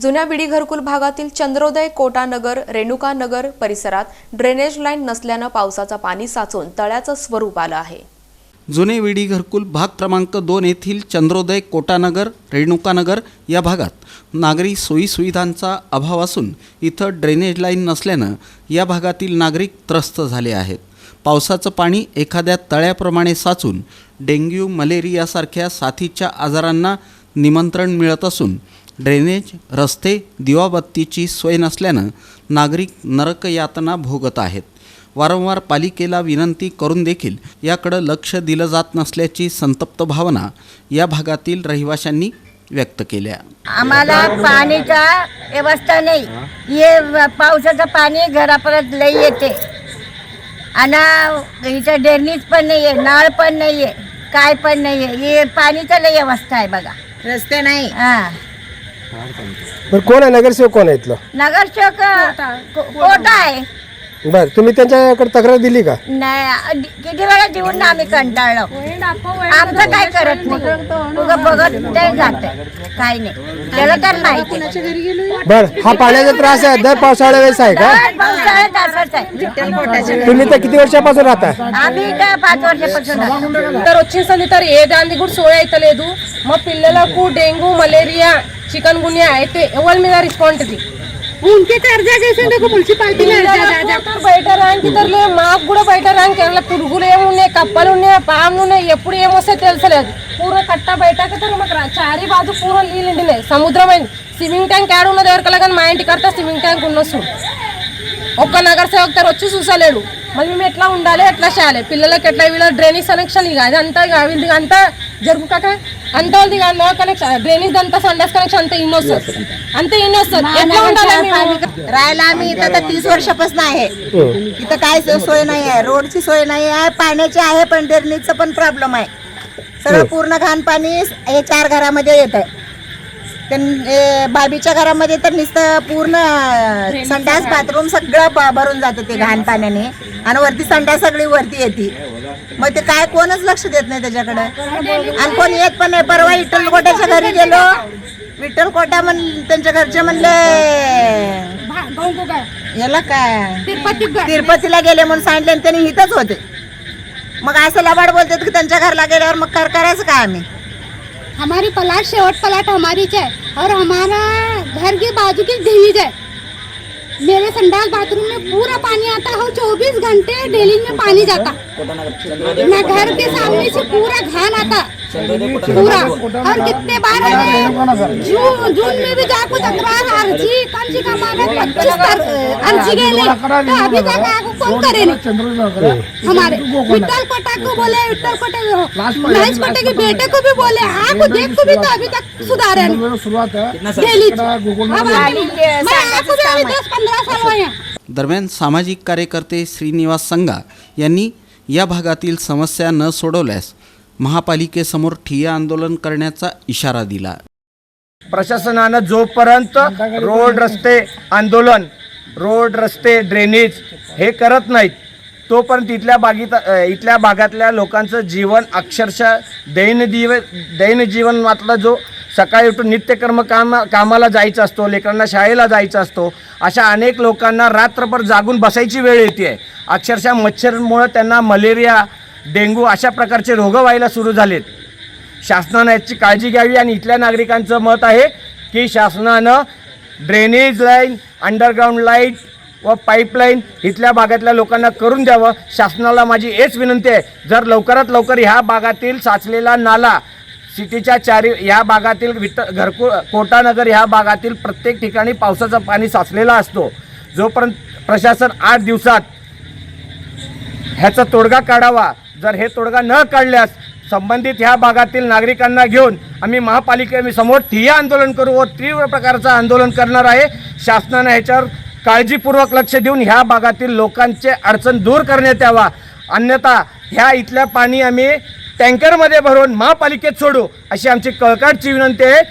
जुन्या बिडी घरकुल भागातील चंद्रोदय कोटानगर रेणुकानगर परिसरात ड्रेनेज लाईन नसल्यानं पावसाचं पाणी साचून तळ्याचं स्वरूप आलं आहे. जुने विडी घरकुल भाग क्रमांक दोन येथील चंद्रोदय कोटानगर रेणुकानगर या भागात नागरी सोयीसुविधांचा अभाव असून इथं ड्रेनेज लाईन नसल्यानं या भागातील नागरिक त्रस्त झाले आहेत. पावसाचं पाणी एखाद्या तळ्याप्रमाणे साचून डेंग्यू मलेरियासारख्या साथीच्या आजारांना निमंत्रण मिळत असून ड्रेनेज रस्ते दिवाबत्तीची सोय नसल्यानं नागरिक नरकयातना भोगत आहेत. वारंवार पालिकेला विनंती करून देखील याकडं लक्ष दिलं जात नसल्याची संतप्त भावना या भागातील रहिवाशांनी व्यक्त केल्या. आम्हाला पाणीचा व्यवस्था नाही. हे पावसाचं पाणी घरापर्यंत लई येते. आणि इथं डेरणीच पण नाही आहे नळ पण नाही आहे काय पण नाही आहे हे पाणीचं लई व्यवस्था आहे बघा. रस्ते नाही. हा. बरं कोण आहे? नगरसेवक कोण आहे इथलं? नगरसेवक कोटा आहे. बरं तुम्ही त्यांच्याकडे तक्रार दिली का नाही किती वेळा देऊन ना आम्ही कंटाळलो आमचं काय करत नाही उगं बघत ते जात काय नाही त्याला तर नाही बरं हा पाण्याचा त्रास आहे दर पावसाळ्या वेळेस आहे का दर पावसाळ्यात असंच आहे तुम्ही तर किती वर्षापासून राहता आम्ही इथं पाच वर्षापासून राहतो. तर వచ్చింది సార్ ఏ దానికి కూడా సోయ అయితే లేదు మా పిల్లలకు డెంగ్యూ మలేరియా చికెన్ గున్యా అయితే ఎవరి మీద రెస్పాన్సిబిలిటీ उनके कर्जा कैसे देखो म्युन्सिपालिटी బయట ర్యాంక్ ఇతరులే మాకు కూడా బయట ర్యాంక్ ఏమైనా పురుగులు ఏమున్నాయి కప్పలు ఉన్నాయి పాములు ఉన్నాయి ఎప్పుడు ఏమొస్తాయి తెలుసలేదు పూర కట్ట బయటకి తను మాకు రా- చారీ బాజు పూర నీళ్ళు ఉండినాయి సముద్రం అయింది స్విమ్మింగ్ ట్యాంక్ యాడ్ ఉన్నది ఎవరికల్లా కానీ మా ఇంటికి కడితే స్విమ్మింగ్ ట్యాంక్ ఉన్న చూడు ఒక్క నగర సేవక్ తర వచ్చి చూసలేడు మళ్ళీ మేము ఎట్లా ఉండాలి ఎట్లా చేయాలి పిల్లలకి ఎట్లా వీళ్ళ డ్రైనేజ్ కనెక్షన్ ఇక అదంతా ఇక వీళ్ళది అంతా జరుపు కాక అంత వాళ్ళది ఇక నో కనెక్షన్ డ్రైనేజ్ అంతా సండస్ కనెక్షన్ అంతా ఇన్ని వస్తుంది అంతే ఇన్ని వస్తుంది ఎట్లా ఉండాలి మేము? राहायला आम्ही इथं तर तीस वर्षापासून आहे इथं काय सो- सोय नाही आहे रोडची सोय नाही आहे पाण्याची आहे पण ड्रेनेजचं पण प्रॉब्लेम आहे सगळं पूर्ण घाण पाणी हे चार घरामध्ये येत आहे बाबीच्या घरामध्ये तर नुसतं पूर्ण संडास बाथरूम सगळं भरून जातं ते घाण पाण्याने. आणि वरती संडास सगळी वरती येते. मग ते काय कोणच लक्ष देत नाही त्याच्याकडे. आणि कोण येत पण नाही. परवा विठ्ठल कोट्याच्या घरी गेलो. विठ्ठल कोटा म्हण त्यांच्या घरचे म्हणले याला काय? तिरुपतीला गेले म्हणून सांगितले आणि त्यांनी इथंच होते. मग असं लबाड बोलतात की त्यांच्या घरला गेल्यावर मग कर करायचं काय आम्ही? हमारी पलाट शेवट पलाट हमारी है और हमारा घर के बाजू की ड्रेनेज जाए मेरे संडास बाथरूम में पूरा पानी आता है और चौबीस घंटे डेली में पानी जाता। मैं घर के सामने से पूरा घान आता। पूरा। और कितने बार जून जून में भी जाको तकरार अर्जी कम से कम आगे पच्चीस अर्जी तो अभी तक आगे कौन करे हमारे। कोटा को बोले कोटे महेश कोटे के बेटे को भी बोले। आपको देख को भी तो अभी तक सुधारे दरम्यान सामाजिक कार्यकर्ते श्रीनिवास संगा यांनी या भागातील समस्या न सोडवल्यास महापालिकेसमोर ठिय्या आंदोलन करण्याचा इशारा दिला. प्रशासनानं जोपर्यंत रोड रस्ते आंदोलन रोड रस्ते ड्रेनेज हे करत नाहीत तोपर्यंत इथल्या बागीत इथल्या भागातल्या लोकांचं जीवन अक्षरशः दैनजीव मातला जो सकाळी उठून नित्यकर्म काम कामाला जायचं असतो लेकरांना शाळेला जायचा असतो अशा अनेक लोकांना रात्रभर जागून बसायची वेळ येते. आहे अक्षरशः मच्छरमुळं त्यांना मलेरिया डेंग्यू अशा प्रकारचे रोग व्हायला सुरू झालेत. शासनानं याची काळजी घ्यावी आणि इथल्या नागरिकांचं मत आहे की शासनानं ड्रेनेज लाईन अंडरग्राऊंड लाइट व पाईपलाईन इथल्या भागातल्या लोकांना करून द्यावं. शासनाला माझी हेच विनंती आहे. जर लवकरात लवकर ह्या भागातील साचलेला नाला सिटीच्या चारी ह्या भागातील वित घरको कोटानगर ह्या भागातील प्रत्येक ठिकाणी पावसाचं पाणी साचलेला असतो. जोपर्यंत प्रशासन आठ दिवसात ह्याचा तोडगा काढावा जर हे तोडगा न काढल्यास संबंधित ह्या भागातील नागरिकांना घेऊन आम्ही महापालिकेसमोर ठिय्या आंदोलन करू व तीव्र प्रकारचं आंदोलन करणार आहे. शासनानं ह्याच्यावर काळजीपूर्वक लक्ष देऊन ह्या भागातील लोकांचे अडचण दूर करण्यात यावा. अन्यथा ह्या इथल्या पाणी आम्ही टँकरमध्ये भरून महापालिकेत सोडू अशी आमची कळकळची विनंती आहे.